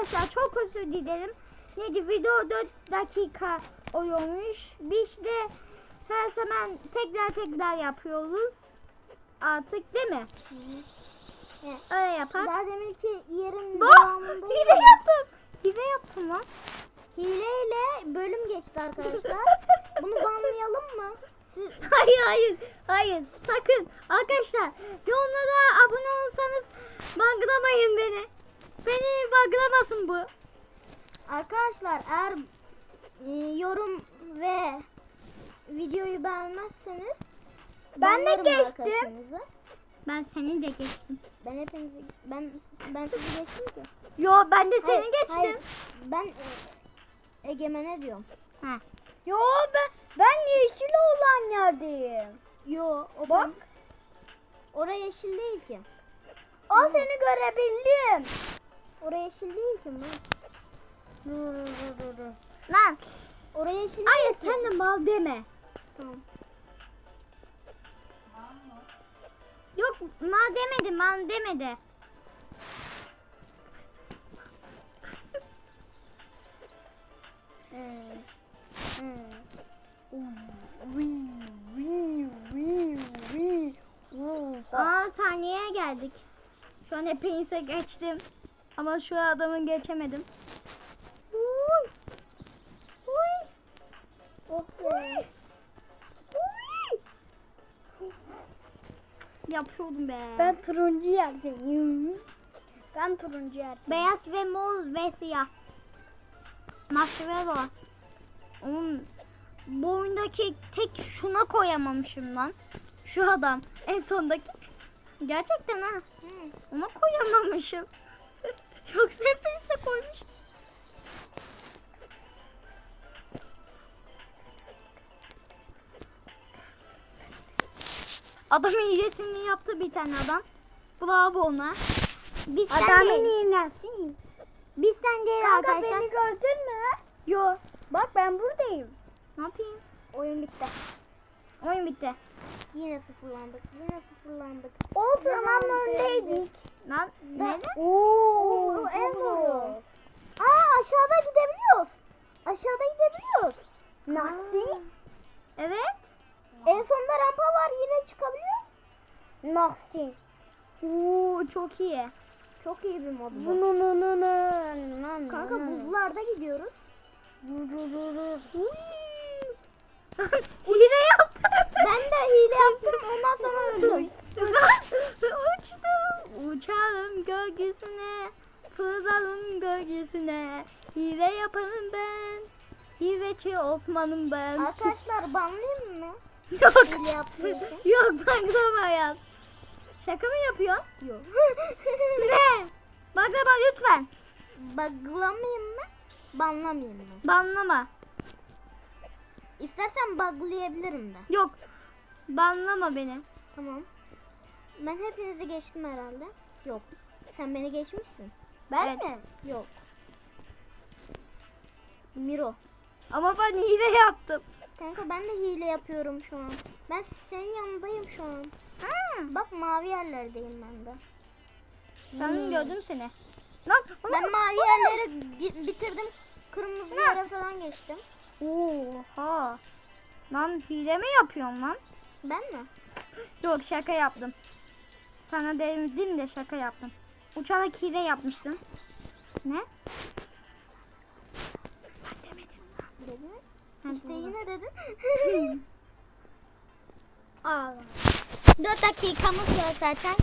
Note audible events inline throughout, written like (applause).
arkadaşlar çok özür dilerim. Neydi video 4 dakika oluyormuş. Biz de her zaman tekrar tekrar yapıyoruz. Artık değil mi? Evet. Öyle yapar. Daha deminki yerin devamında hile yaptım. Hile yaptım lan. hileyle bölüm geçti arkadaşlar. (laughs) Bunu banlayalım mı? Siz Hayır hayır hayır sakın arkadaşlar yorumlara abone olursanız buglamayın beni. Beni buglamasın bu. Arkadaşlar eğer e, yorum ve videoyu beğenmezseniz Ben de geçtim. Ben seni de geçtim. Ben hepinizi ben ben sizi geçtim ki. Yo ben de seni Hayır, geçtim. hayır. Ben e, Egemen'e diyorum. Ha. Yo ben ben yeşil olan yerdeyim. Yo o Bak. ben- Oraya yeşil değil ki. O seni görebildim. Oraya yeşil değil ki ben. Dur dur dur dur. Lan. Oraya yeşil Hayır sen de mal deme. Tamam. Yok mal demedi mal demedi. Ee, Aa saniyeye geldik. Şu an hepinize geçtim. Ama şu adamı geçemedim. Uy. Uy. Oh be. Uy. Yapıyordum be. Ben turuncu yerdeyim. Ben turuncu yerdeyim. Beyaz ve mor ve siyah. Marshmallow. Onun boyundaki tek şuna koyamamışım lan. Şu adam en sondaki. Gerçekten ha. Ona koyamamışım. Yoksa hepinize koymuş. Adam iyilesini yaptı bir tane adam. Bravo ona. Biz Adamın iğnesi. Biz sen değil Kanka arkadaşlar. beni gördün mü? Yo. Bak ben buradayım. Ne yapayım? Oyun bitti. Oyun bitti. Yine sıfırlandık. Yine sıfırlandık. Olsun ama öndeydik. Lan ne? Oo, Nasıl? Evet. En sonunda rampa var yine çıkabiliyoruz. Nasıl? Oo çok iyi. Çok iyi bir mod bu. Kanka buzlarda gidiyoruz. (laughs) Hile yaptım. Ben de hile yaptım ondan sonra öldüm. Uçtum. Uçalım gökyüzüne. Fırlalım gökyüzüne. Hile yaparım ben. Hileci Osman'ım ben. Arkadaşlar banlayayım mı? (laughs) Yok. Yok baklava yaz. Şaka mı yapıyorsun? Yok. (laughs) Ne? Baklava lütfen. Buglamayayım mı? Banlamayayım mı? Banlama. İstersen buglayabilirim de. Yok. Banlama beni. Tamam. Ben hepinizi geçtim herhalde. Yok. Sen beni geçmişsin. Ben Evet. mi? Yok. Miro. Ama ben hile yaptım. Kanka ben de hile yapıyorum şu an. Ben senin yanındayım şu an. Ha. Bak mavi yerlerdeyim ben de. Ben Hmm. gördüm seni. Lan ona- Ben mavi yerleri bi- bitirdim. Kırmızı Ne? yere falan geçtim. Oha. Lan hile mi yapıyorsun lan? Ben mi? Yok şaka yaptım. Sana dedim de şaka yaptım. Uçarak hile yapmıştım. Ne? Ben demedim. Dedim. Ha, Aa. 4 dakikamız var zaten.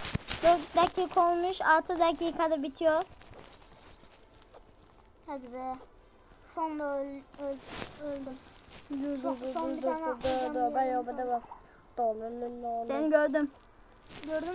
4 dakika olmuş. 6 dakikada bitiyor. Hadi be. Sonda öl, öl, öldüm. Son, son bir tane. Seni gördüm. Gördün